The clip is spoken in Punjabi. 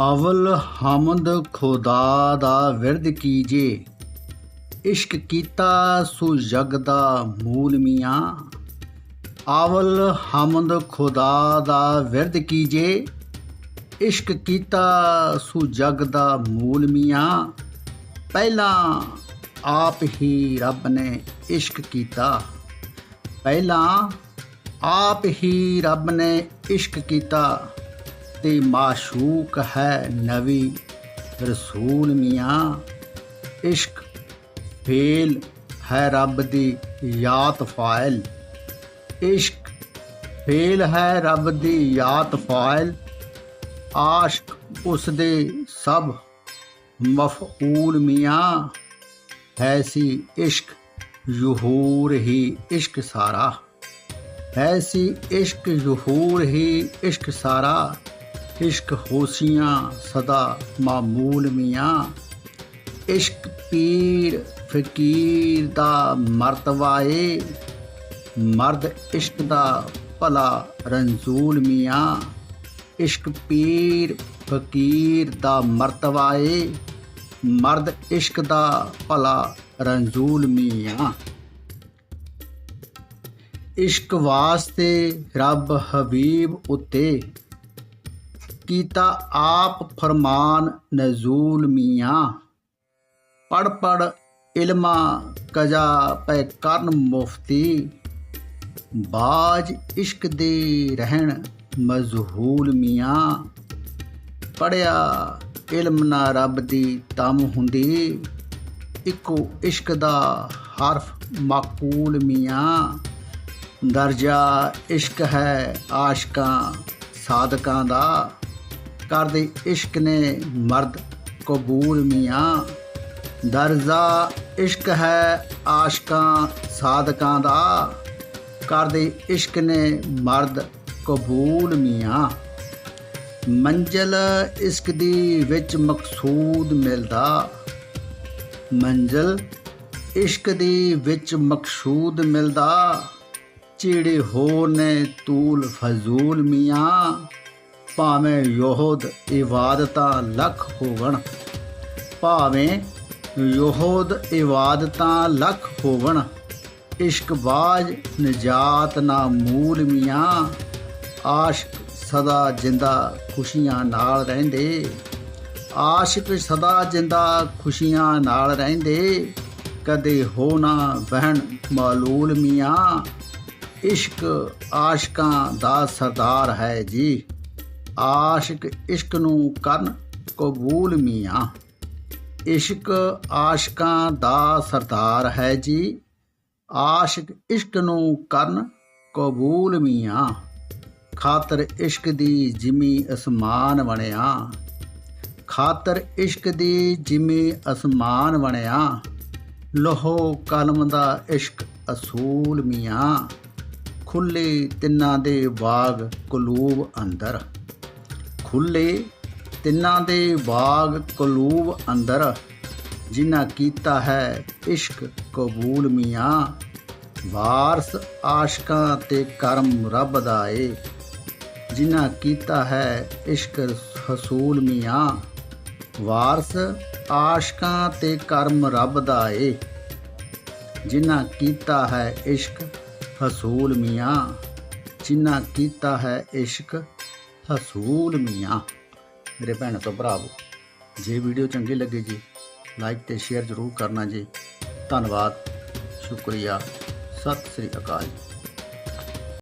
ਅਵਲ ਹਮਦ ਖੁਦਾ ਦਾ ਵਿਰਦ ਕੀਜੇ, ਇਸ਼ਕ ਕੀਤਾ ਸੋ ਜਗ ਦਾ ਮੂਲ ਮੀਆਂ। ਅਵਲ ਹਮਦ ਖੁਦਾ ਦਾ ਵਿਰਦ ਕੀਜੇ, ਇਸ਼ਕ ਕੀਤਾ ਸੋ ਜਗ ਦਾ ਮੂਲ ਮੀਆਂ। ਪਹਿਲਾਂ ਆਪ ਹੀ ਰੱਬ ਨੇ ਇਸ਼ਕ ਕੀਤਾ। ਪਹਿਲਾਂ ਆਪ ਹੀ ਰੱਬ ਨੇ ਇਸ਼ਕ ਕੀਤਾ। ਤੇ ਮਾਸ਼ੂਕ ਹੈ ਨਵੀ ਰਸੂਲ ਮੀਆਂ। ਇਸ਼ਕ ਫੇਲ ਹੈ ਰੱਬ ਦੀ ਯਾਤ ਫਾਇਲ। ਇਸ਼ਕ ਫੇਲ ਹੈ ਰੱਬ ਦੀ ਯਾਤ ਫਾਇਲ। ਆਸ਼ਕ ਉਸ ਦੇ ਸਭ ਮਫਊਲ ਮੀਆਂ। ਹੈ ਇਸ਼ਕ, ਯਹੂਰ ਹੀ ਇਸ਼ਕ ਸਾਰਾ। ਹੈ ਇਸ਼ਕ, ਯਹੂਰ ਹੀ ਇਸ਼ਕ ਸਾਰਾ। ਇਸ਼ਕ ਹੋਸੀਆਂ ਸਦਾ ਮਾਮੂਲ ਮੀਆਂ। ਇਸ਼ਕ ਪੀਰ ਫਕੀਰ ਦਾ ਮਰਤਬਾ ਏ ਮਰਦ ਇਸ਼ਕ ਦਾ ਭਲਾ ਰੰਜ਼ੂਲ ਮੀਆਂ। ਇਸ਼ਕ ਪੀਰ ਫਕੀਰ ਦਾ ਮਰਤਬਾ ਏ ਮਰਦ ਇਸ਼ਕ ਦਾ ਭਲਾ ਰੰਜ਼ੂਲ ਮੀਆਂ। ਇਸ਼ਕ ਵਾਸਤੇ ਰੱਬ ਹਬੀਬ ਉਤੇ ਕੀਤਾ ਆਪ ਫਰਮਾਨ ਨਜ਼ੂਲ ਮੀਆਂ। ਪੜ ਪੜ ਇਲਮਾ ਕਜਾ ਪੈ ਕਰਨ ਮੁਫਤੀ। ਬਾਜ ਇਸ਼ਕ ਦੇ ਰਹਿਣ ਮਜ਼ਹੂਲ ਮੀਆਂ। ਪੜਿਆ ਇਲਮ ਨਾ ਰੱਬ ਦੀ ਤਮ ਹੁੰਦੀ। ਇੱਕੋ ਇਸ਼ਕ ਦਾ ਹਰਫ ਮਾਕੂਲ ਮੀਆਂ। ਦਰਜਾ ਇਸ਼ਕ ਹੈ ਆਸ਼ਕਾਂ ਸਾਦਕਾਂ ਦਾ। ਕਰ ਦੇ ਇਸ਼ਕ ਨੇ ਮਰਦ ਕਬੂਲ ਮੀਆਂ। ਦਰਜਾ ਇਸ਼ਕ ਹੈ ਆਸ਼ਕਾਂ ਸਾਦਕਾਂ ਦਾ। ਕਰਦੇ ਇਸ਼ਕ ਨੇ ਮਰਦ ਕਬੂਲ ਮੀਆਂ। ਮੰਜ਼ਲ ਇਸ਼ਕ ਦੀ ਵਿੱਚ ਮਕਸੂਦ ਮਿਲਦਾ। ਮੰਜ਼ਲ ਇਸ਼ਕ ਦੀ ਵਿੱਚ ਮਕਸੂਦ ਮਿਲਦਾ। ਚਿੜੇ ਹੋਰ ਨੇ ਤੂਲ ਫਜ਼ੂਲ ਮੀਆਂ। ਭਾਵੇਂ ਯੋਹਦ ਇਬਾਦਤਾਂ ਲੱਖ ਹੋਵਣ, ਭਾਵੇਂ ਯੋਹਦ ਇਬਾਦਤਾਂ ਲੱਖ ਹੋਵਣ, ਇਸ਼ਕਬਾਜ਼ ਨਜਾਤ ਨਾ ਮੂਲ ਮੀਆਂ ਆਸ਼ਕ ਸਦਾ ਜਿੰਦਾ ਖੁਸ਼ੀਆਂ ਨਾਲ ਰਹਿੰਦੇ, ਆਸ਼ਿਕ ਸਦਾ ਜਿੰਦਾ ਖੁਸ਼ੀਆਂ ਨਾਲ ਰਹਿੰਦੇ, ਕਦੇ ਹੋ ਨਾ ਬਹਿਣ ਮਾਲੂਲ ਮੀਆਂ ਇਸ਼ਕ ਆਸ਼ਕਾਂ ਦਾ ਸਰਦਾਰ ਹੈ ਜੀ। ਆਸ਼ਿਕ ਇਸ਼ਕ ਨੂੰ ਕਰਨ ਕਬੂਲ ਮੀਆਂ। ਇਸ਼ਕ ਆਸ਼ਕਾਂ ਦਾ ਸਰਦਾਰ ਹੈ ਜੀ। ਆਸ਼ਿਕ ਇਸ਼ਕ ਨੂੰ ਕਰਨ ਕਬੂਲ ਮੀਆਂ। ਖਾਤਰ ਇਸ਼ਕ ਦੀ ਜਿਮੀ ਅਸਮਾਨ ਬਣਿਆ। ਖਾਤਰ ਇਸ਼ਕ ਦੀ ਜਿਮੀ ਅਸਮਾਨ ਬਣਿਆ। ਲੋਹੋ ਕਲਮ ਦਾ ਇਸ਼ਕ ਅਸੂਲ ਮੀਆਂ। ਖੁੱਲੇ ਤਿੰਨਾਂ ਦੇ ਬਾਗ ਕਲੂਬ ਅੰਦਰ। ਖੁੱਲੇ, ਤਿੰਨਾਂ ਦੇ ਬਾਗ ਕਲੂਬ ਅੰਦਰ। ਜਿਨ੍ਹਾਂ ਕੀਤਾ ਹੈ ਇਸ਼ਕ ਕਬੂਲ ਮੀਆਂ, ਵਾਰਸ ਆਸ਼ਕਾਂ ਤੇ ਕਰਮ ਰੱਬ ਦਾ ਏ। ਜਿਨ੍ਹਾਂ ਕੀਤਾ ਹੈ ਇਸ਼ਕ ਹਸੂਲ ਮੀਆਂ, ਵਾਰਸ ਆਸ਼ਕਾਂ ਤੇ ਕਰਮ ਰੱਬ ਦਾ ਏ। ਜਿਨ੍ਹਾਂ ਕੀਤਾ ਹੈ ਇਸ਼ਕ ਹਸੂਲ ਮੀਆਂ, ਜਿਨ੍ਹਾਂ ਕੀਤਾ ਹੈ ਇਸ਼ਕ ਹਸੂਲ ਮੀਆਂ ਮੇਰੇ ਭੈਣ ਤੋਂ ਭਰਾਵੋ, ਜੇ ਵੀਡੀਓ ਚੰਗੀ ਲੱਗੇ ਜੀ ਲਾਈਕ ਤੇ ਸ਼ੇਅਰ ਜ਼ਰੂਰ ਕਰਨਾ ਜੀ। ਧੰਨਵਾਦ, ਸ਼ੁਕਰੀਆ। ਸਤਿ ਸ੍ਰੀ ਅਕਾਲ